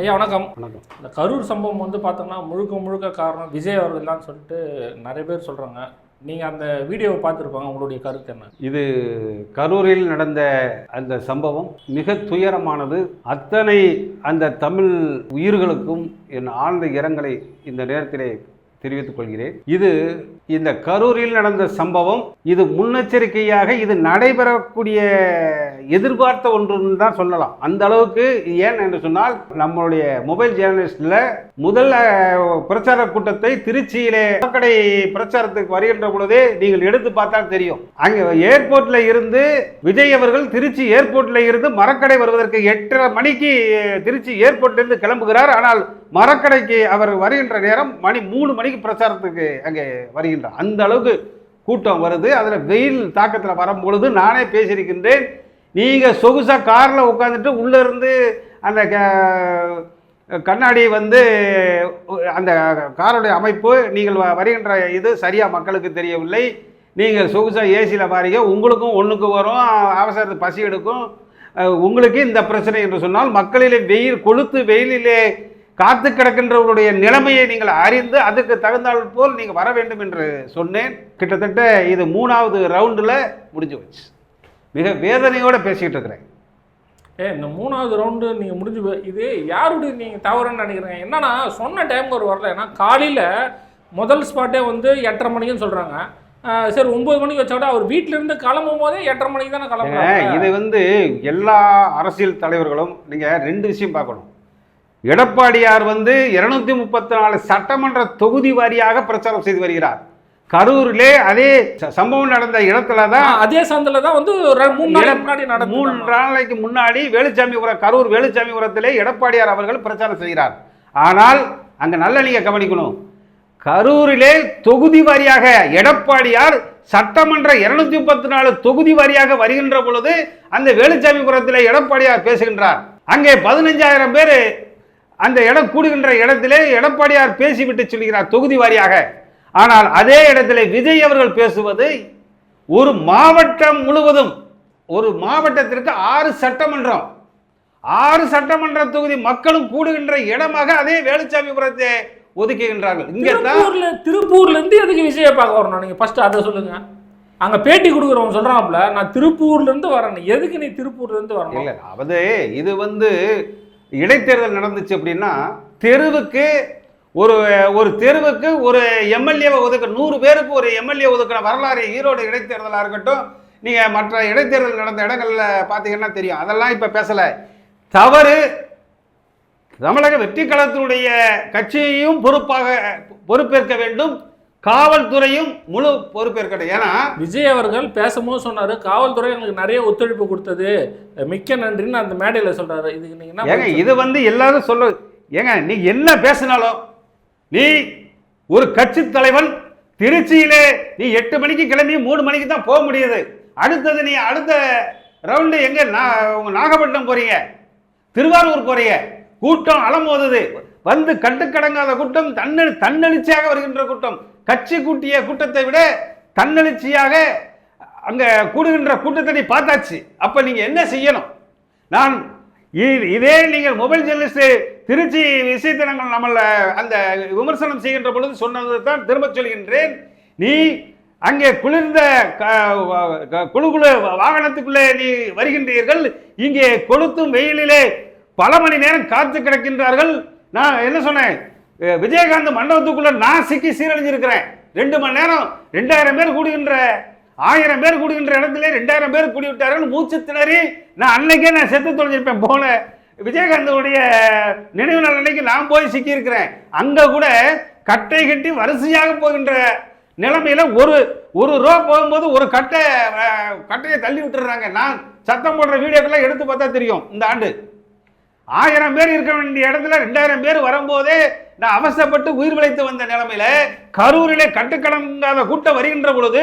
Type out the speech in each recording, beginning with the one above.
ஐயா வணக்கம். வணக்கம். இந்த கரூர் சம்பவம் வந்து பார்த்தோம்னா முழுக்க முழுக்க காரணம் விஜய் அவர்கள் தான் சொல்லிட்டு நிறைய பேர் சொல்கிறாங்க நீங்கள் அந்த வீடியோவை பார்த்துருப்பாங்க உங்களுடைய கருத்து என்ன? இது கரூரில் நடந்த அந்த சம்பவம் மிக துயரமானது. அத்தனை அந்த தமிழ் உயிர்களுக்கும் என் ஆழ்ந்த இரங்கலை இந்த நேரத்திலே தெரிவித்துக் கொள்கிறேன். இது இந்த கரூரில் நடந்த சம்பவம் இது முன்னெச்சரிக்கையாக இது நடைபெறக்கூடிய எதிர்பார்த்த ஒன்றுன்னு தான் சொல்லலாம். அந்த அளவுக்கு ஏன் என்று சொன்னால் நம்மளுடைய மொபைல் ஜேர்னலிஸ்டில் முதல் பிரச்சார கூட்டத்தை திருச்சியிலே கடை பிரச்சாரத்துக்கு வருகின்ற பொழுதே நீங்கள் எடுத்து பார்த்தால் தெரியும். அங்கே ஏர்போர்ட்ல இருந்து விஜய் அவர்கள் திருச்சி ஏர்போர்ட்ல இருந்து மரக்கடை வருவதற்கு எட்டரை மணிக்கு திருச்சி ஏர்போர்ட்ல இருந்து கிளம்புகிறார். ஆனால் மரக்கடைக்கு அவர் வருகின்ற நேரம் மணி மூணு மணிக்கு பிரச்சாரத்துக்கு அங்கே அப்படின்ற அந்த அளவுக்கு கூட்டம் வருது. அதில் வெயில் தாக்கத்தில் வரும்பொழுது நானே பேசியிருக்கின்றேன். நீங்கள் சொகுசாக காரில் உட்காந்துட்டு உள்ளே இருந்து அந்த க- கண்ணாடி வந்து அந்த காருடைய அமைப்பு நீங்கள் வ- வருகின்ற இது சரியாக மக்களுக்கு தெரியவில்லை. நீங்கள் சொகுசாக ஏசியில் வாரீங்க உங்களுக்கும் ஒன்றுக்கு வரும் அவசரத்து பசி எடுக்கும். உங்களுக்கு இந்த பிரச்சனை என்று சொன்னால் மக்களிலே வெயில் கொளுத்து வெயிலிலே காத்து கிடக்கின்றவர்களுடைய நிலைமையை நீங்கள் அறிந்து அதுக்கு தகுந்தால் போல் நீங்கள் வர வேண்டும் என்று சொன்னேன். கிட்டத்தட்ட இது மூணாவது ரவுண்டில் முடிஞ்சு வச்சு மிக வேதனையோடு பேசிக்கிட்டு இருக்கிறேன். ஏ இந்த மூணாவது ரவுண்டு நீங்கள் முடிஞ்சு இது யாருடைய நீங்கள் தவறுன்னு நினைக்கிறீங்க? என்னன்னா சொன்ன டைமுக்கு ஒரு வரல. ஏன்னா காலையில் முதல் ஸ்பாட்டே வந்து எட்டரை மணிக்குன்னு சொல்கிறாங்க சரி ஒன்பது மணிக்கு வச்சா கூட அவர் வீட்ல இருந்து கிளம்பும் போதே எட்டரை மணிக்கு தானே கிளம்புறாங்க. இது வந்து எல்லா அரசியல் தலைவர்களும் நீங்கள் ரெண்டு விஷயம் பார்க்கணும். எடப்பாடியார் வந்து இருநூத்தி முப்பத்தி நாலு சட்டமன்ற தொகுதி வாரியாக பிரச்சாரம் செய்து வருகிறார். கரூரிலே அதே சம்பவம் நடந்த இடத்துல தான் அதே சந்தில் தான் வந்து முன்னாடி மூணு நாளைக்கு முன்னாடி வேலுச்சாமிபுரம் கரூர் வேலுச்சாமிபுரத்திலே எடப்பாடியார் அவர்கள் பிரச்சாரம் செய்கிறார். ஆனால் அங்க நல்ல நீங்க கவனிக்கணும். கரூரிலே தொகுதி வாரியாக எடப்பாடியார் சட்டமன்ற இருநூத்தி முப்பத்தி நாலு தொகுதி வாரியாக வருகின்ற பொழுது அந்த வேலுச்சாமிபுரத்திலே எடப்பாடியார் பேசுகின்றார். அங்கே பதினஞ்சாயிரம் பேர் அந்த இடம் கூடுகின்ற இடத்திலே எடப்பாடியார் பேசிவிட்டு சொல்கிறார் தொகுதி வாரியாக. ஆனால் அதே இடத்திலே விஜய் அவர்கள் பேசுவது ஒரு மாவட்டம் முழுவதும் ஒரு மாவட்டத்திற்கு ஆறு சட்டமன்றம். ஆறு சட்டமன்ற தொகுதி மக்களும் கூடுகின்ற இடமாக அதே வேலுச்சாமிபுரத்தை ஒதுக்குகின்றார்கள். இங்கே தான் திருப்பூர்ல இருந்து எதுக்கு விஜய பார்க்க வரணும்? நீங்க ஃபர்ஸ்ட் அதை சொல்லுங்க. அங்க பேட்டி கொடுக்குறவங்க சொல்றாப்ல நான் திருப்பூர்ல இருந்து வரேன். எதுக்கு நீ திருப்பூர்ல இருந்து வரணும் இல்லை அதாவது இது வந்து இடைத்தேர்தல் நடந்துச்சு அப்படின்னா தெருவுக்கு ஒரு ஒரு தெருவுக்கு ஒரு எம்எல்ஏவை ஒதுக்க நூறு பேருக்கு ஒரு எம்எல்ஏ ஒதுக்கின வரலாறு ஈரோடு இடைத்தேர்தலாக இருக்கட்டும் நீங்கள் மற்ற இடைத்தேர்தல் நடந்த இடங்களில் பார்த்தீங்கன்னா தெரியும். அதெல்லாம் இப்போ பேசலை. தவறு. தமிழக வெற்றி கழகத்தினுடைய கட்சியையும் பொறுப்பாக பொறுப்பேற்க வேண்டும். காவல்துறையும் முழு பொறுப்பேற்கட்டும் ஏன்னா விஜய் அவர்கள் பேசும்போது சொன்னாரு காவல்துறை எங்களுக்கு நிறைய ஒத்துழைப்பு கொடுத்தது. மிக்க நன்றின்னு அந்த மேடையில சொல்றாரு. இதுக்கு நீங்க என்ன ஏங்க இது வந்து எல்லாரும் சொல்ல ஏங்க நீ என்ன பேசினாலும் நீ ஒரு கட்சி தலைவன் திருச்சியிலே நீ எட்டு மணிக்கு கிளம்பி மூணு மணிக்கு தான் போக முடியுது. அடுத்தது நீ அடுத்த ரவுண்டு எங்க நாகப்பட்டினம் போறீங்க. திருவாரூர் போறீங்க. கூட்டம் அலமோதுது வந்து கட்டுக்கடங்காத கூட்டம் தன்னெழு தன்னெழுச்சியாக வருகின்ற கூட்டம். கட்சி கூட்டிய கூட்டத்தை விட தன்னெழுச்சியாக அங்கே கூடுகின்ற கூட்டத்தை நீ பார்த்தாச்சு. அப்போ நீங்கள் என்ன செய்யணும்? நான் இதே நீங்கள் மொபைல் ஜெர்னலிஸ்ட் திருச்சி விஷயத்தை நாங்கள் நம்மள அந்த விமர்சனம் செய்கின்ற பொழுது சொன்னது தான் திரும்ப சொல்கின்றேன். நீ அங்கே குளிர்ந்த க- க- குழு குழு வாகனத்துக்குள்ளே நீ வருகின்றீர்கள். இங்கே கொளுத்தும் வெயிலிலே பல மணி நேரம் காத்து கிடக்கின்றார்கள். நான் என்ன சொன்னேன்? விஜயகாந்த் மண்டபத்துக்குள்ள நான் சிக்கி சீரழிஞ்சிருக்கிறேன். ரெண்டு மணி நேரம் ரெண்டாயிரம் பேர் கூடுகின்ற ஆயிரம் பேர் கூடுகின்ற இடத்துல ரெண்டாயிரம் பேர் கூடி விட்டார்கள் மூச்சு திணறி நான் அன்னைக்கே நான் செத்து தொலைஞ்சிருப்பேன் போன விஜயகாந்தனுடைய நினைவு நாள் அன்னைக்கு நான் போய் சிக்கியிருக்கிறேன் அங்க கூட கட்டை கட்டி வரிசையாக போகின்ற நிலைமையில ஒரு ஒரு ரோ போகும்போது ஒரு கட்டை கட்டையை தள்ளி விட்டுறாங்க நான் சத்தம் போடுற வீடியோக்கெல்லாம் எடுத்து பார்த்தா தெரியும். இந்த ஆண்டு ஆயிரம் பேர் இருக்க வேண்டிய இடத்துல ரெண்டாயிரம் பேர் வரும்போதே நான் அவசரப்பட்டு உயிர் பிழைத்து வந்த நிலைமையில கரூரிலே கட்டுக்கடங்காத கூட்டம் வருகின்ற பொழுது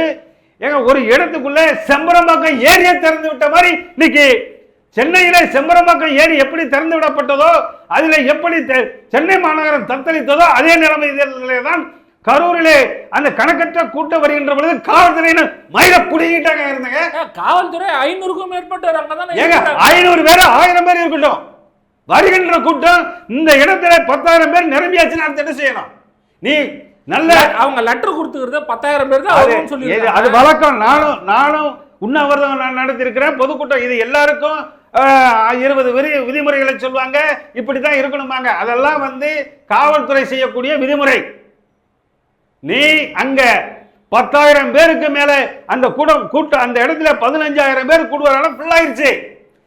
ஏங்க ஒரு இடத்துக்குள்ள செம்பரம்பாக்கம் ஏரியை திறந்து விட்ட மாதிரி இன்னைக்கு சென்னையில செம்பரம்பாக்கம் ஏரி எப்படி திறந்து விடப்பட்டதோ அதுல எப்படி சென்னை மாநகரம் தத்தளித்ததோ அதே நிலைமையிலே தான் கரூரிலே அந்த கணக்கற்ற கூட்டம் வருகின்ற பொழுது காவல்துறையினர் மயில புடிங்கிட்டாங்க இருந்தாங்க காவல்துறை ஐநூறுக்கும் மேற்பட்டவர் அங்கதானே. ஐநூறு பேர் ஆயிரம் பேர் இருக்கட்டும் வருகின்ற கூட்டம் இந்த இடத்துல பத்தாயிரம் பேர் நிரம்பியாச்சுன்னா அடுத்து என்ன செய்யணும் நீ நல்ல அவங்க லெட்டர் கொடுத்துக்கிறது பத்தாயிரம் பேர் தான் சொல்லி அது வழக்கம். நானும் நானும் உண்ணாவிரதம் நான் நடத்தியிருக்கிறேன். பொதுக்கூட்டம் இது எல்லாருக்கும் இருபது விதி விதிமுறைகளை சொல்லுவாங்க. இப்படி தான் இருக்கணுமாங்க. அதெல்லாம் வந்து காவல்துறை செய்யக்கூடிய விதிமுறை. நீ அங்க பத்தாயிரம் பேருக்கு மேல அந்த கூட்டம் கூட்டம் அந்த இடத்துல பதினஞ்சாயிரம் பேர் கூடுவதால ஃபுல் ஆயிருச்சு.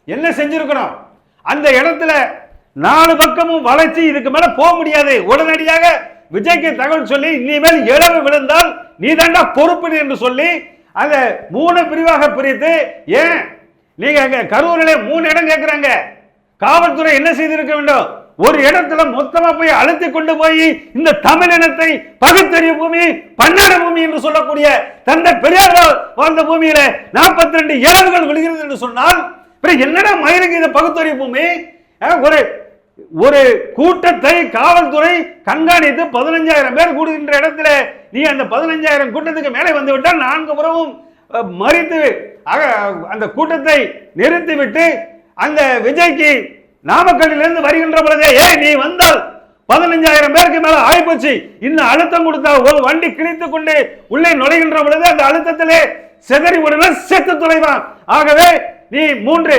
என்ன செஞ்சிருக்கணும்? அந்த இடத்துல நாலு பக்கமும் வளைச்சு இதுக்கு மேல போக முடியாது. உடனடியாக விஜய்க்கு தகவல் சொல்லி இனிமேல் இழவு விழுந்தால் நீ தாண்டா பொறுப்பு என்று சொல்லி அந்த மூணு பிரிவாக பிரித்து ஏன்? நீங்க அங்க கரூரில் மூணு இடம் கேட்கிறாங்க காவல்துறை என்ன செய்திருக்க வேண்டும்? ஒரு இடத்துல மொத்தமா போய் அழுத்தி கொண்டு போய் இந்த தமிழ் இனத்தை பகுத்தறிவு பூமி பன்னாட பூமி என்று சொல்லக்கூடிய தந்தை பெரியார் வாழ்ந்த பூமியில 42 ரெண்டு இழவுகள் விழுகிறது என்று சொன்னால் பிறகு என்னடா மயிருக்கு இதை பகுத்தறிவு ஒரு ஒரு கூட்டத்தை காவல்துறை கண்காணித்து பதினஞ்சாயிரம் பேர் கூடுகின்ற இடத்துல நீ அந்த பதினஞ்சாயிரம் கூட்டத்துக்கு மேலே வந்து விட்டால் நான்கு புறமும் மறித்து ஆக அந்த கூட்டத்தை நிறுத்திவிட்டு அந்த விஜய்க்கு நாமக்கல்லிலிருந்து வருகின்ற பொழுதே ஏய் நீ வந்தால் பதினஞ்சாயிரம் பேருக்கு மேல ஆயிப்போச்சு. இன்னும் அழுத்தம் கொடுத்தா ஒரு வண்டி கிழித்து கொண்டு உள்ளே நுழைகின்ற பொழுது அந்த அழுத்தத்திலே செதறி விடுவர் செத்து துளைவான் ஆகவே நீ மூன்று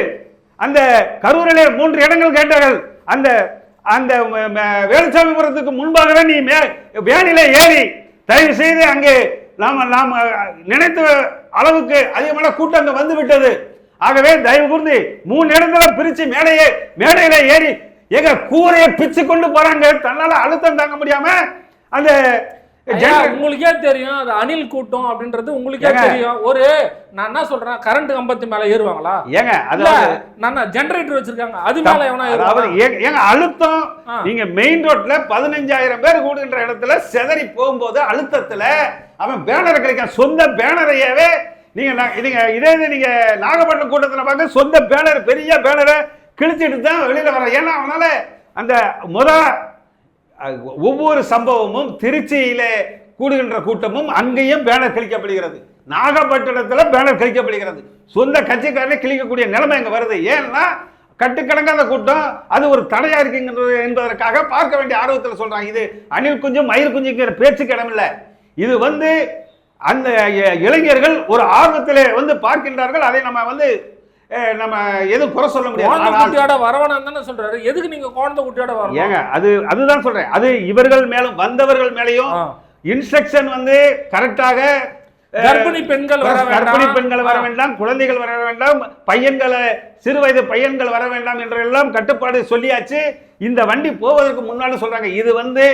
அந்த கரூரிலே மூன்று இடங்கள் கேட்டார்கள். அந்த அந்த வேலுசாமிபுரத்துக்கு முன்பாகவே நீ மே வேனிலே ஏறி தயவு செய்து அங்கே நாம் நாம் நினைத்த அளவுக்கு அதிகமான கூட்டம் அங்கே வந்து விட்டது ஆகவே தயவு கூர்ந்து மூணு இடத்துல பிரித்து மேடையே மேடையில் ஏறி எங்க கூரையை பிச்சு கொண்டு போறாங்க. தன்னால அழுத்தம் தாங்க முடியாம அந்த உங்களுக்கே தெரியும் அது அணில் கூட்டம் அப்படின்றது உங்களுக்கே. தெரியும் ஒரு நான் என்ன சொல்றேன் கரண்ட் கம்பத்து மேல ஏறுவாங்களா ஏங்க அதாவது நான் ஜெனரேட்டர் வச்சிருக்காங்க அது மேல எவனா ஏறுவானா? ஏங்க- அழுத்தம். நீங்க மெயின் ரோட்ல பதினஞ்சாயிரம் பேர் கூடுகின்ற இடத்துல செதறி போகும்போது அழுத்தத்துல அவன் பேனர் கிடைக்க சொந்த பேனரையவே நீங்க நீங்க இதே இது நீங்க நாகப்பட்டினம் கூட்டத்துல பார்க்க சொந்த பேனர் பெரிய பேனரை கிழிச்சிட்டு தான் வெளியில வர ஏன்னா அவனால அந்த முத ஒவ்வொரு சம்பவமும் திருச்சியில கூடுகின்ற கூட்டமும் அங்கேயும் பேனர் கிழிக்கப்படுகிறது. நாகப்பட்டினத்தில் பேனர் கிழிக்கப்படுகிறது. சொந்த கட்சிக்காரனே கிழிக்கக்கூடிய நிலைமை இங்கே வருது. ஏன்னா கட்டுக்கடங்காத கூட்டம் அது ஒரு தடையா இருக்குங்கிறது என்பதற்காக பார்க்க வேண்டிய ஆர்வத்தில் சொல்றாங்க. இது அணில் குஞ்சும் மயில் குஞ்சுங்கிற பேச்சுக்கு இடமில்லை. இது வந்து அந்த இளைஞர்கள் ஒரு ஆர்வத்தில் வந்து பார்க்கின்றார்கள். அதை நம்ம வந்து நம்ம எதுவும் குறை சொல்ல முடியாது. குட்டியோட வரவனான்னு தானே சொல்றாரு. எதுக்கு நீங்க குழந்தை குட்டியோட வரணும்? ஏங்க அது அதுதான் சொல்றேன். அது இவர்கள் மேலும் வந்தவர்கள் மேலேயும். இன்ஸ்ட்ரக்ஷன் வந்து கரெக்டாக கர்ப்பிணி பெண்கள் வர கர்ப்பிணி. பெண்கள் வர. வேண்டாம் குழந்தைகள் வர வேண்டாம் பையன்களை சிறு வயது பையன்கள் வர வேண்டாம் என்றெல்லாம் கட்டுப்பாடு சொல்லியாச்சு. இந்த வண்டி போவதற்கு முன்னாடி சொல்றாங்க இது வந்து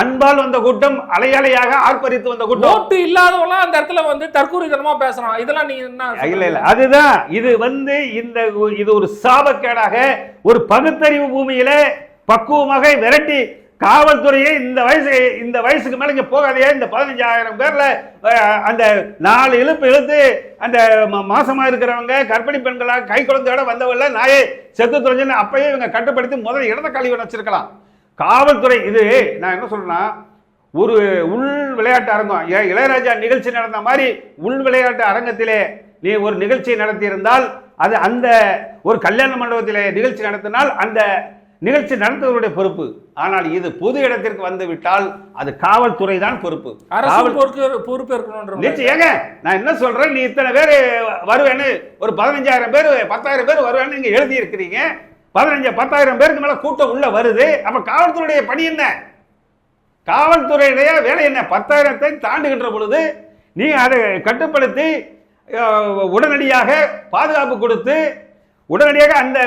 அன்பால் வந்த கூட்டம் அலையலையாக ஆர்ப்பரித்து வந்த கூட்டம். ஓட்டு இல்லாதவங்களாம் அந்த இடத்துல வந்து தற்கூரித்தனமா பேசுறான். இதெல்லாம் நீங்க என்ன இல்ல இல்ல அதுதான். இது வந்து இந்த இது ஒரு சாபக்கேடாக ஒரு பகுத்தறிவு பூமியில பக்குவமாக விரட்டி காவல்துறையே இந்த வயசு இந்த வயசுக்கு மேலே இங்கே போகாதையா இந்த பதினஞ்சாயிரம் பேரில் அந்த நாலு இழுப்பு இழுத்து அந்த மாசமாக இருக்கிறவங்க கர்ப்பிணி பெண்களாக கை குழந்தையோட வந்தவங்கள நாயே செத்து தொலைஞ்சுன்னு அப்பயே இவங்க கட்டுப்படுத்தி முதல்ல இடத்த கழிவு வச்சிருக்கலாம். காவல்துறை இது நான் என்ன சொல்றேன்னா ஒரு உள் விளையாட்டு அரங்கம். ஏ- இளையராஜா நிகழ்ச்சி நடந்த மாதிரி உள் விளையாட்டு அரங்கத்திலே நீ ஒரு நிகழ்ச்சி நடத்தியிருந்தால் அது அந்த ஒரு கல்யாண மண்டபத்திலே நிகழ்ச்சி நடத்தினால் அந்த நிகழ்ச்சி நடத்துவருடைய பொறுப்பு. ஆனால் இது பொது இடத்திற்கு வந்து விட்டால் அது காவல்துறை தான் பொறுப்பு. காவல் பொறுப்பு இருக்கணும்ன்ற நிச்சயம். நான் என்ன சொல்றேன்? நீ இத்தனை பேர் வருவேன்னு ஒரு பதினஞ்சாயிரம் பேர் பத்தாயிரம் பேர் வருவேன்னு நீங்க எழுதி இருக்கிறீங்க பதினஞ்சு பத்தாயிரம் பேருக்கு மேல கூட்டம் உள்ள வருது. அப்ப காவல்துறையுடைய பணி என்ன? காவல்துறையுடைய வேலை என்ன? பத்தாயிரத்தை தாண்டுகின்ற பொழுது நீ அதை கட்டுப்படுத்தி உடனடியாக பாதுகாப்பு கொடுத்து உடனடியாக அந்த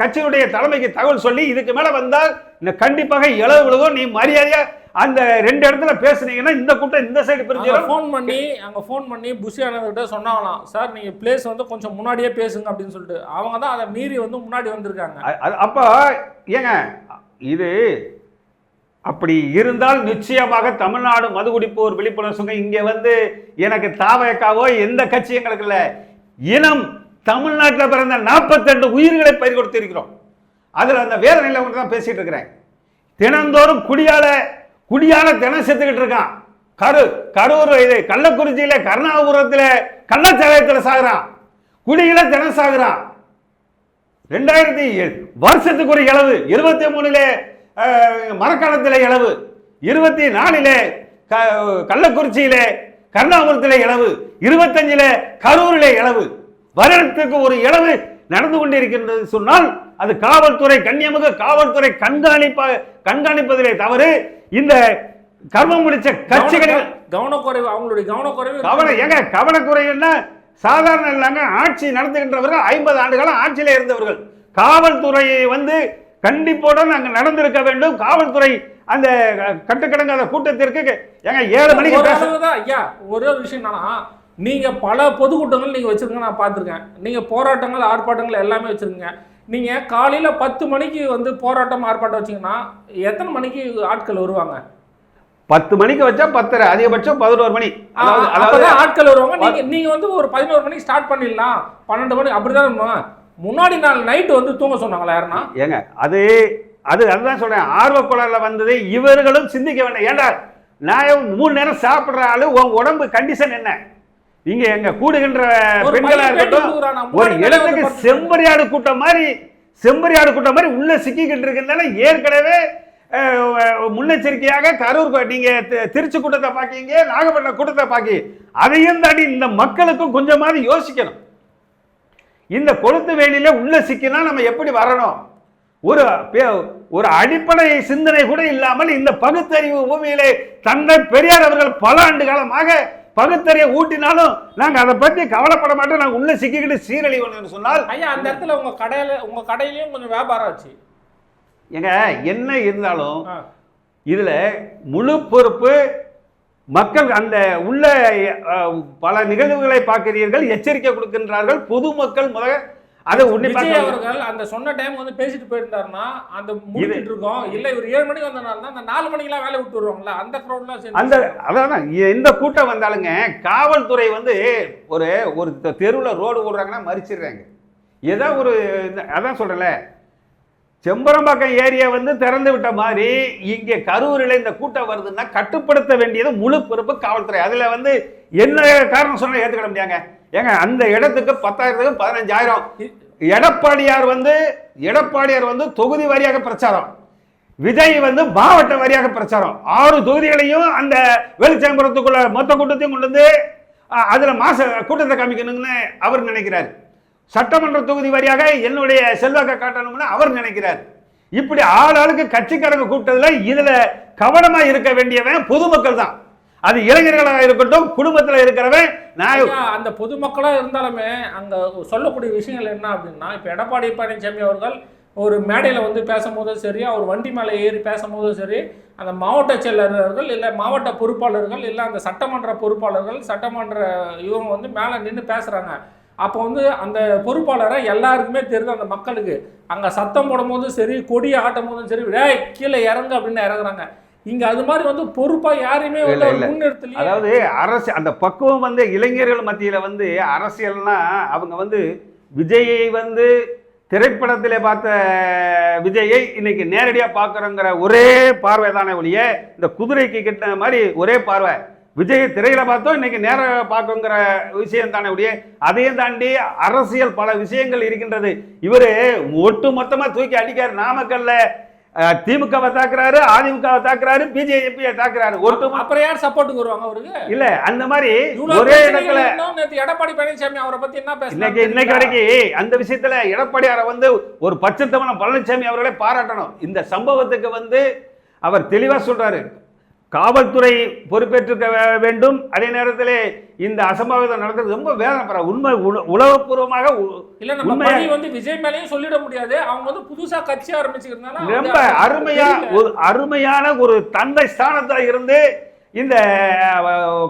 கட்சியினுடைய தலைமைக்கு தகவல் சொல்லி இதுக்கு மேல வந்தால் கண்டிப்பாக இளவு விழுகும். நீ மரியாதையா அந்த ரெண்டு இடத்துல பேசுனீங்கன்னா இந்த கூட்டம் இந்த சைடு பிரிஞ்சிடும் ஃபோன் பண்ணி அங்க ஃபோன் பண்ணி புஷி ஆனதுகிட்ட சொன்னாங்களாம் சார் நீங்க பிளேஸ் வந்து கொஞ்சம் முன்னாடியே பேசுங்க அப்படின்னு சொல்லிட்டு. அவங்க தான் அதை மீறி வந்து முன்னாடி வந்திருக்காங்க. அப்போ ஏங்க இது அப்படி இருந்தால் நிச்சயமாக தமிழ்நாடு மதுகுடிப்போர் விழிப்புணர்வு இங்க வந்து எனக்கு தாவக்காவோ எந்த கட்சி எங்களுக்கு இல்ல. இனம் தமிழ்நாட்டில் பிறந்த 42 உயிர்களை பயிர் கொடுத்திருக்கிறோம் அதில் அந்த வேற ஒன்று தான் பேசிகிட்டு இருக்கிறேன். தினந்தோறும் குடியால குடியால தினம் செத்துக்கிட்டு இருக்கான். கரு கரூர் இது கள்ளக்குறிச்சியில் கருணாபுரத்தில் கள்ளச்சாலயத்தில் சாகுறான். குடியில தினம் சாகுறான். ரெண்டாயிரத்தி வருஷத்துக்கு ஒரு இளவு இருபத்தி மூணுல மரக்காலத்தில் இளவு இருபத்தி நாலுல க- கள்ளக்குறிச்சியில கருணாபுரத்தில் இளவு இருபத்தஞ்சில கரூரில் இளவு. வருடத்துக்கு ஒரு இளவு நடந்து கொண்டிருக்கின்றது சொன்னால் அது காவல்துறை கண்ணியமிகு காவல்துறை கண்காணிப்ப கண்காணிப்பதிலே தவறு. இந்த கர்மம் முடிச்ச கட்சிகள் கவன- கவனக்குறைவு அவங்களுடைய கவனக்குறைவு. கவனம் ஏங்க கவனக்குறைன்னா சாதாரண இல்லைங்க ஆட்சி நடத்துகின்றவர்கள் ஐம்பது ஆண்டு காலம் ஆட்சியில இருந்தவர்கள். காவல்துறையை வந்து கண்டிப்போட நாங்க நடந்திருக்க வேண்டும். காவல்துறை அந்த கட்டுக்கடங்காத கூட்டத்திற்கு ஏங்க ஏழு மணிக்கு ஐயா. ஒரு விஷயம் என்னன்னா நீங்க பல பொதுக்கூட்டங்கள் நீங்க வச்சிருக்கீங்க நான் பார்த்திருக்கேன். நீங்க போராட்டங்கள் ஆர்ப்பாட்டங்கள் எல்லாமே வச்சிருக்கீங்க. நீங்க காலையில பத்து மணிக்கு வந்து போராட்டம் ஆர்ப்பாட்டம் வச்சீங்கன்னா எத்தனை மணிக்கு ஆட்கள் வருவாங்க? பத்து மணிக்கு வச்சா பத்தரை அதிகபட்சம் பதினோரு மணி. அதாவது ஆட்கள் வருவாங்க. நீங்க நீங்க வந்து ஒரு பதினோரு மணிக்கு ஸ்டார்ட் பண்ணிடலாம். பன்னெண்டு மணி அப்படிதான். முன்னாடி நாள் நைட்டு வந்து தூங்க சொன்னாங்களா யாருன்னா? ஏங்க அது அது அதுதான் சொல்றேன். ஆர்வக்குழல வந்தது இவர்களும் சிந்திக்க வேண்டாம். ஏண்டா நான் மூணு நேரம் சாப்பிடுற ஆளு உன் உடம்பு கண்டிஷன் என்ன? இங்க எங்க கூடுகின்ற பெண்களா இருக்கட்டும் ஒரு வந்து செம்பரியாடு கூட்டம் மாதிரி செம்பரியாடு கூட்டம் மாதிரி உள்ள சிக்கிக்கிட்டு இருக்கிறதுனால ஏற்கனவே முன்னெச்சரிக்கையாக கரூர் நீங்க திருச்சி கூட்டத்தை பாக்கீங்க நாகப்பட்டினம் கூட்டத்தை பாக்கி அதையும் தாண்டி இந்த மக்களுக்கும் கொஞ்சமாவது யோசிக்கணும். இந்த கொளுத்து வேலியில உள்ள சிக்கினா நம்ம எப்படி வரணும்? ஒரு ஒரு அடிப்படை சிந்தனை கூட இல்லாமல் இந்த பகுத்தறிவு பூமியிலே தந்தை பெரியார் அவர்கள் பல ஆண்டு காலமாக பகுத்தறிவை ஊட்டினாலும் நாங்க அதை பத்தி கவலைப்பட மாட்டோம் நாங்க உள்ள சிக்கிக்கிட்டு சீரழிவோம்னு சொன்னால் ஐயா அந்த இடத்துல உங்க கடையில உங்க கடையிலயும் கொஞ்சம் வியாபாரம் ஆச்சு எங்க என்ன இருந்தாலும். இதுல முழு பொறுப்பு மக்கள் அந்த உள்ள பல நிகழ்வுகளை பார்க்கிறீர்கள் எச்சரிக்கை கொடுக்கின்றார்கள் பொதுமக்கள் முத அதை விஜய் அவர்கள் அந்த சொன்ன டைம் வந்து பேசிட்டு போயிருந்தாருன்னா அந்த முடிச்சிட்டு இருக்கோம். இல்ல இவர் ஏழு மணிக்கு வந்தனால அந்த நாலு மணிக்கெல்லாம் வேலை விட்டு வருவாங்கல்ல அந்த க்ரௌட்லாம் அந்த அதான் எந்த கூட்டம் வந்தாலுங்க காவல்துறை வந்து ஒரு ஒரு தெருவுல ரோடு ஓடுறாங்கன்னா மறிச்சிடுறாங்க. ஏதோ ஒரு அதான் சொல்றேன்ல செம்பரம்பாக்கம் ஏரியா வந்து திறந்து விட்ட மாதிரி இங்கே கரூரில் இந்த கூட்டம் வருதுன்னா கட்டுப்படுத்த வேண்டியது முழு பொறுப்பு காவல்துறை. அதுல வந்து என்ன காரணம் சொன்னா ஏத்துக்கிட முடியாங்க? ஏங்க அந்த இடத்துக்கு பத்தாயிரத்துக்கு பதினஞ்சாயிரம். எடப்பாடியார் வந்து எடப்பாடியார் வந்து தொகுதி வாரியாக பிரச்சாரம். விஜய் வந்து மாவட்ட வாரியாக பிரச்சாரம். ஆறு தொகுதிகளையும் அந்த வெளிச்சம்பரத்துக்குள்ள மொத்த கூட்டத்தையும் கொண்டு வந்து அதுல மாச கூட்டத்தை காமிக்கணும்னு அவர் நினைக்கிறார். சட்டமன்ற தொகுதி வாரியாக என்னுடைய செல்வாக்க காட்டணும்னு அவர் நினைக்கிறார். இப்படி ஆள் ஆளுக்கு கட்சிக்காரங்க கூப்பிட்டதுல இதுல கவனமா இருக்க வேண்டியவன் பொதுமக்கள் தான் அது இளைஞர்களாக இருக்கட்டும் குடும்பத்தில் இருக்கிறவன் நான் அந்த பொதுமக்களாக இருந்தாலுமே அங்க சொல்லக்கூடிய விஷயங்கள் என்ன அப்படின்னா இப்போ எடப்பாடி பழனிசாமி அவர்கள் ஒரு மேடையில் வந்து பேசும்போதும் சரி அவர் வண்டி மேலே ஏறி பேசும்போதும் சரி அந்த மாவட்ட செயலர்கள் இல்லை மாவட்ட பொறுப்பாளர்கள் இல்லை அந்த சட்டமன்ற பொறுப்பாளர்கள் சட்டமன்ற இவங்க வந்து மேலே நின்று பேசுகிறாங்க அப்போ வந்து அந்த பொறுப்பாளரை எல்லாருக்குமே தெரியுது அந்த மக்களுக்கு. அங்கே சத்தம் போடும்போதும் சரி கொடியை ஆட்டும் போதும் சரி டேய் கீழே இறங்கு அப்படின்னு இறங்குறாங்க. இங்க அது மாதிரி வந்து பொறுப்பா யாரையுமே. முன்னிறுத்தலையே அதாவது அரசு அந்த பக்குவம் வந்து இளைஞர்கள் மத்தியில வந்து அரசியல்னா அவங்க வந்து விஜயை வந்து திரைப்படத்திலே பார்த்த விஜயை இன்னைக்கு நேரடியா பார்க்குறோங்கிற ஒரே பார்வை தானே ஒழிய இந்த குதிரைக்கு கிட்ட மாதிரி ஒரே பார்வை. விஜயை திரையில பார்த்தோம் இன்னைக்கு நேர பார்க்குங்கிற விஷயம் தானே ஒழிய அதையும் தாண்டி அரசியல் பல விஷயங்கள் இருக்கின்றது. இவரு ஒட்டு மொத்தமா தூக்கி அடிக்காரு நாமக்கல்ல. திமுகவை தாக்குறாரு அதிமுகவை தாக்குறாரு பிஜேபியை தாக்குறாரு. ஒட்டு அப்புறம் யார் சப்போர்ட்டுக்கு வருவாங்க அவருக்கு? இல்ல அந்த மாதிரி ஒரே இடத்துல எடப்பாடி பழனிசாமி அவரை பத்தி என்ன இன்னைக்கு பேசுனாரு இன்னைக்கு வரைக்கும் அந்த விஷயத்துல எடப்பாடியாரை வந்து ஒரு பச்சத்தவன பழனிசாமி அவர்களே பாராட்டணும். இந்த சம்பவத்துக்கு வந்து அவர் தெளிவா சொல்றாரு. காவல்துறை பொறுப்பேற்றுக்க வேண்டும். அதே நேரத்திலே இந்த அசம்பாவிதம் நடந்தது ரொம்ப வேதனைப்படுற உண்மை உல- உளவுபூர்வமாக உ- இல்ல நம்ம வந்து விஜய் மேலயும் சொல்லிட முடியாது. அவங்க வந்து புதுசா கட்சி ஆரம்பிச்சிருந்தாங்க ரொம்ப அருமையா ஒரு அருமையான ஒரு தந்தை ஸ்தானத்துல இருந்து இந்த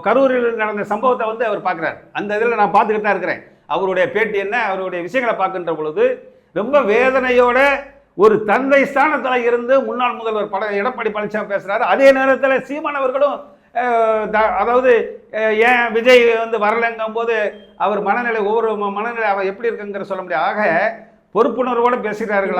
கரூரில் நடந்த சம்பவத்தை வந்து அவர் பார்க்குறாரு அந்த இதில் நான் பார்த்துக்கிட்டு தான் இருக்கிறேன். அவருடைய பேட்டி என்ன? அவருடைய விஷயங்களை பார்க்கின்ற பொழுது ரொம்ப வேதனையோட ஒரு தந்தை ஸ்தானத்துல இருந்து முன்னாள் முதல்வர் பட எடப்பாடி பழனிசாமி பேசுறாரு. அதே நேரத்தில் சீமான் அவர்களும் அதாவது ஏன் விஜய் வந்து வரலைங்கும் போது அவர் மனநிலை ஒவ்வொரு மனநிலை அவர் எப்படி இருக்குங்கிற சொல்ல முடியாது. ஆக பொறுப்புணர்வோட பேசுகிறார்கள்.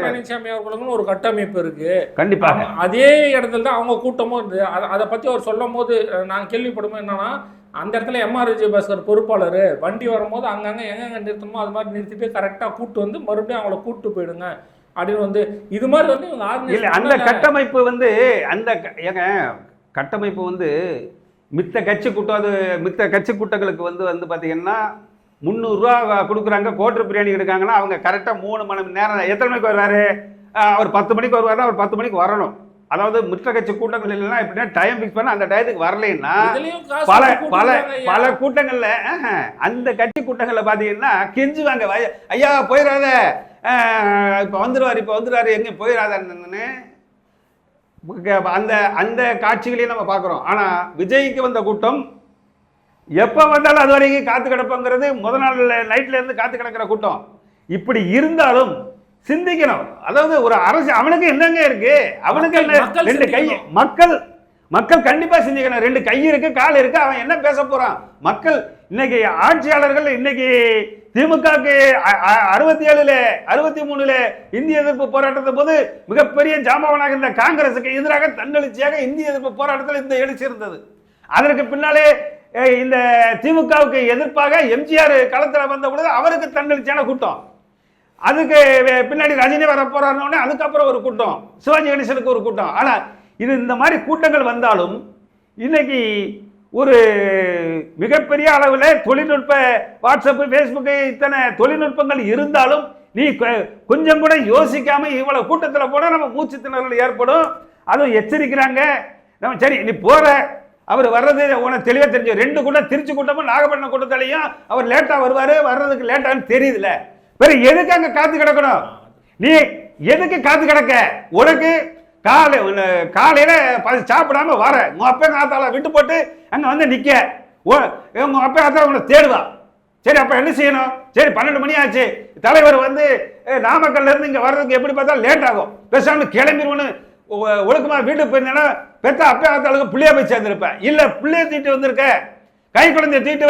பழனிசாமி அவர்களுக்கும் ஒரு கட்டமைப்பு இருக்கு. கண்டிப்பாக. அதே இடத்துல தான் அவங்க கூட்டமும் இருந்து அத- பத்தி அவர் சொல்லும் போது நான் கேள்விப்படும் என்னன்னா அந்த இடத்துல எம்ஆர் விஜயபாஸ்கர் பொறுப்பாளர் வண்டி வரும்போது அங்கங்கே எங்கெங்க நிறுத்தணுமோ அது மாதிரி நிறுத்திட்டு கரெக்டாக கூட்டு வந்து மறுபடியும் அவங்கள கூட்டு போயிடுங்க. அப்படின்னு வந்து இது மாதிரி வந்து இல்ல அந்த. கட்டமைப்பு வந்து அந்த ஏங்க கட்டமைப்பு வந்து மித்த கட்சி கூட்டம் அது மித்த கட்சி கூட்டங்களுக்கு வந்து வந்து பார்த்தீங்கன்னா முந்நூறுரூவா கொடுக்குறாங்க கோட்டர் பிரியாணி எடுக்காங்கன்னா அவங்க கரெக்டாக மூணு மணி நேரம் எத்தனை மணிக்கு வருவார்? அவர் பத்து மணிக்கு வருவாருன்னா அவர் பத்து மணிக்கு வரணும். அதாவது மித்த கட்சி கூட்டங்கள் இல்லைன்னா எப்படின்னா டைம் ஃபிக்ஸ் பண்ண அந்த டயத்துக்கு வரலைன்னா பல பல. பல கூட்டங்கள்ல அந்த கட்சி கூட்டங்கள்ல பாத்தீங்கன்னா கெஞ்சுவாங்க. ஐயா போயிடாத. இப்ப வந்துருவாரு இப்ப வந்துருவாரு எங்க போயிடாதன்னு அந்த அந்த காட்சிகளையும் நம்ம பார்க்குறோம். ஆனா விஜய்க்கு வந்த கூட்டம் எப்போ வந்தாலும் அது வரைக்கும் காத்து கிடப்போங்கிறது முத நாள் நைட்ல இருந்து காத்து கிடக்கிற கூட்டம். இப்படி இருந்தாலும் சிந்திக்கணும். அதாவது ஒரு அரசு அவனுக்கு என்னங்க இருக்கு? அவனுக்கு ரெண்டு கை. மக்கள் மக்கள் கண்டிப்பா சிந்திக்கணும் ரெண்டு கை இருக்கு கால் இருக்கு அவன் என்ன பேச போறான்? மக்கள் இன்னைக்கு ஆட்சியாளர்கள் இன்னைக்கு திமுகவுக்கு அறுபத்தி ஏழுல அறுபத்தி மூணுல இந்திய எதிர்ப்பு போராட்டத்தின் போது மிகப்பெரிய ஜாம்பவனாக இருந்த காங்கிரசுக்கு எதிராக தன்னெழுச்சியாக இந்திய எதிர்ப்பு போராட்டத்தில் இந்த எழுச்சி இருந்தது. அதற்கு பின்னாலே இந்த திமுகவுக்கு எதிர்ப்பாக எம்ஜிஆர் களத்தில் வந்த பொழுது அவருக்கு தன்னெழுச்சியான கூட்டம். அதுக்கு பின்னாடி ரஜினி வர போறாருன்னு அதுக்கப்புறம் ஒரு கூட்டம். சிவாஜி கணேசனுக்கு ஒரு கூட்டம். ஆனால் இது இந்த மாதிரி கூட்டங்கள் வந்தாலும் இன்னைக்கு ஒரு மிகப்பெரிய அளவில் தொழில்நுட்ப வாட்ஸ்அப்பு ஃபேஸ்புக்கு இத்தனை தொழில்நுட்பங்கள் இருந்தாலும் நீ கொஞ்சம் கூட யோசிக்காமல் இவ்வளோ கூட்டத்தில் போனால் நம்ம மூச்சு திணறல் ஏற்படும். அதுவும் எச்சரிக்கிறாங்க. நம்ம சரி நீ போகிற அவர் வர்றது உனக்கு தெளிவாக தெரிஞ்சு ரெண்டு கூட்டம் திருச்சி கூட்டமும் நாகப்பட்டினம் கூட்டத்திலையும் அவர் லேட்டாக வருவார். வர்றதுக்கு லேட்டான்னு தெரியுதுல வேறு எதுக்கு அங்கே காத்து கிடக்கணும்? நீ எதுக்கு காத்து கிடக்க? உனக்கு காலை காலையில் பசி சாப்பிடாம வர. உங்கள் அப்பா காத்தால விட்டு போட்டு அங்கே வந்து நிற்க ஓ உங்கள் அப்பா காத்தால உன்னை தேடுவா. சரி அப்போ என்ன செய்யணும்? சரி பன்னெண்டு மணி ஆச்சு. தலைவர் வந்து நாமக்கல்லேருந்து இங்கே வர்றதுக்கு எப்படி பார்த்தாலும் லேட் ஆகும். பேசாமல் கிளம்பிடுவோன்னு ஒழுக்கமாக வீட்டுக்கு போயிருந்தேன்னா பெத்த அப்பா காத்தாளுக்கு பிள்ளைய போய் சேர்ந்துருப்பேன் இல்லை பிள்ளைய தீட்டு வந்திருக்க. கை குழந்தைய தீட்டு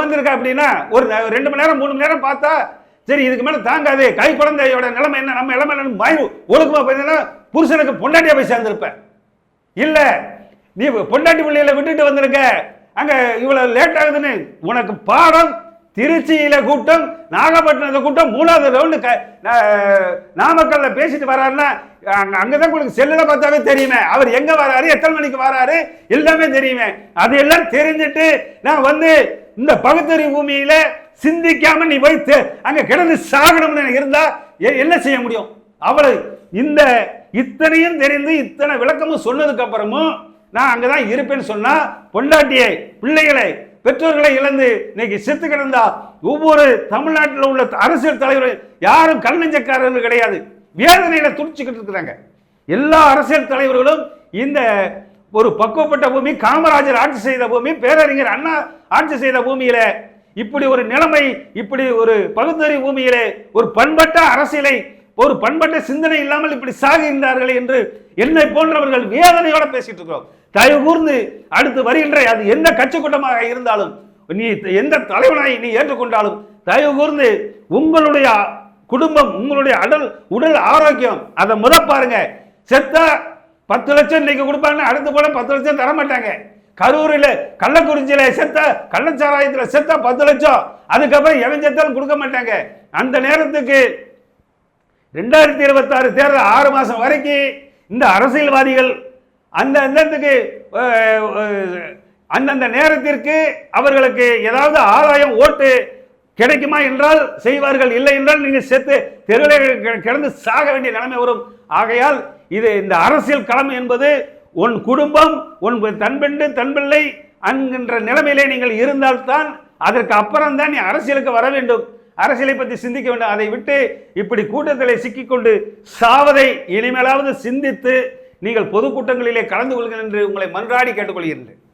வந்திருக்க அப்படின்னா ஒரு ரெண்டு மணி நேரம் மூணு மணி நேரம் பார்த்தா சரி இதுக்கு மேலே தாங்காது. கை குழந்தையோட நிலைமை என்ன? நம்ம நிலைமை என்னன்னு ஒழுக்கமாக போயிருந்தேன்னா புருஷனுக்கு பொண்டாட்டியா போய் சேர்ந்துருப்ப. இல்ல நீ பொண்டாட்டி பிள்ளையில விட்டுட்டு வந்திருக்க. அங்க இவ்வளவு லேட் ஆகுதுன்னு உனக்கு பாடம் திருச்சியில கூட்டம் நாகப்பட்டினத்தில் கூட்டம் மூணாவது ரவுண்டு க நா- நாமக்கல்ல பேசிட்டு வராருன்னா அங்க அங்கதான் உங்களுக்கு செல்லுல பார்த்தாவே தெரியுமே. அவர் எங்க வராரு எத்தனை மணிக்கு வராரு எல்லாமே தெரியுமே. அது எல்லாம் தெரிஞ்சுட்டு நான் வந்து இந்த பகுத்தறி பூமியில சிந்திக்காம நீ போய் அங்கே அங்க கிடந்து சாகணும்னு இருந்தா எ- என்ன செய்ய முடியும்? அவ்வளவு. இந்த இத்தனையும் தெரிந்து இத்தனை விளக்கமும் சொன்னதுக்கு அப்புறமும் நான் அங்கதான் இருப்பேன்னு சொன்னால் பொண்டாட்டியை பிள்ளைகளை பெற்றோர்களை இழந்து இன்னைக்கு செத்து கிடந்தா ஒவ்வொரு தமிழ்நாட்டில் உள்ள அரசியல் தலைவர்கள் யாரும் கல்நெஞ்சக்காரர்கள் கிடையாது. வேதனையில் துடிச்சுக்கிட்டு இருக்கிறாங்க. எல்லா அரசியல் தலைவர்களும் இந்த ஒரு பக்குவப்பட்ட பூமி காமராஜர் ஆட்சி செய்த பூமி பேரறிஞர் அண்ணா ஆட்சி செய்த பூமியில இப்படி ஒரு நிலைமை இப்படி ஒரு பகுத்தறி பூமியிலே ஒரு பண்பட்ட அரசியலை ஒரு பண்பட்ட சிந்தனை இல்லாமல் இப்படி சாகுகின்றார்கள் என்று என்னை போன்றவர்கள் வேதனையோட பேசிட்டு இருக்கிறோம். தயவு கூர்ந்து அடுத்து வருகின்ற அது எந்த கட்சி கூட்டமாக இருந்தாலும் நீ எந்த தலைவனாய் நீ ஏற்றுக்கொண்டாலும் தயவு கூர்ந்து உங்களுடைய குடும்பம் உங்களுடைய அடல் உடல் ஆரோக்கியம் அதை முத பாருங்க. செத்தா பத்து லட்சம் இன்னைக்கு கொடுப்பாங்க அடுத்து போல பத்து லட்சம் தர மாட்டாங்க கரூரில் கள்ளக்குறிஞ்சியில் செத்த கள்ளச்சாராயத்தில் செத்த பத்து லட்சம். அதுக்கப்புறம் எவன் செத்தாலும் கொடுக்க மாட்டாங்க. அந்த நேரத்துக்கு ரெண்டாயிரத்தி இருபத்தாறு தேர்தல் ஆறு மாதம் வரைக்கும் இந்த அரசியல்வாதிகள் அந்த அந்தத்துக்கு அந்தந்த நேரத்திற்கு அவர்களுக்கு ஏதாவது ஆதாயம் ஓட்டு கிடைக்குமா என்றால் செய்வார்கள் இல்லை என்றால் நீங்கள் செத்து தெருவில் கிடந்து சாக வேண்டிய நிலைமை வரும். ஆகையால் இது இந்த அரசியல் களம் என்பது உன் குடும்பம் உன் தன்பெண்டு தன்பிள்ளை என்கின்ற நிலைமையிலே நீங்கள் இருந்தால்தான் அதற்கு அப்புறம் தான் நீ அரசியலுக்கு வர வேண்டும். அரசியலை பற்றி சிந்திக்க வேண்டும். அதை விட்டு இப்படி கூட்டத்திலே சிக்கிக்கொண்டு சாவதை இனிமேலாவது சிந்தித்து நீங்கள் பொதுக்கூட்டங்களிலே கலந்து கொள்கிறேன் என்று உங்களை மன்றாடி கேட்டுக்கொள்கின்றேன்.